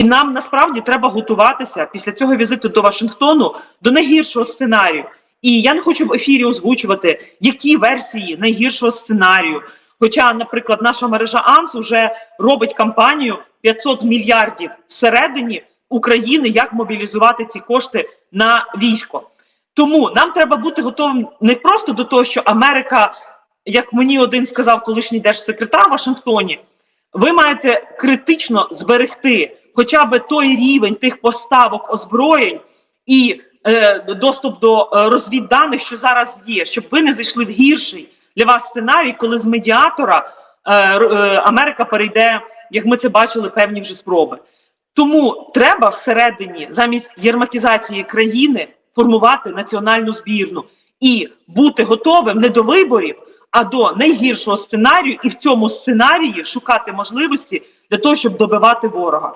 І нам насправді треба готуватися після цього візиту до Вашингтону до найгіршого сценарію. І я не хочу в ефірі озвучувати, які версії найгіршого сценарію. Хоча, наприклад, наша мережа АНС вже робить кампанію 500 мільярдів всередині України, як мобілізувати ці кошти на військо. Тому нам треба бути готовим не просто до того, що Америка, як мені один сказав колишній держсекретар в Вашингтоні, ви маєте критично зберегти хоча б той рівень тих поставок озброєнь і е, доступ до е, розвідданих, що зараз є, щоб ви не зайшли в гірший для вас сценарій, коли з медіатора е, е, Америка перейде, як ми це бачили, певні вже спроби. Тому треба всередині, замість єрмакізації країни, формувати національну збірну і бути готовим не до виборів, а до найгіршого сценарію, і в цьому сценарії шукати можливості для того, щоб добивати ворога.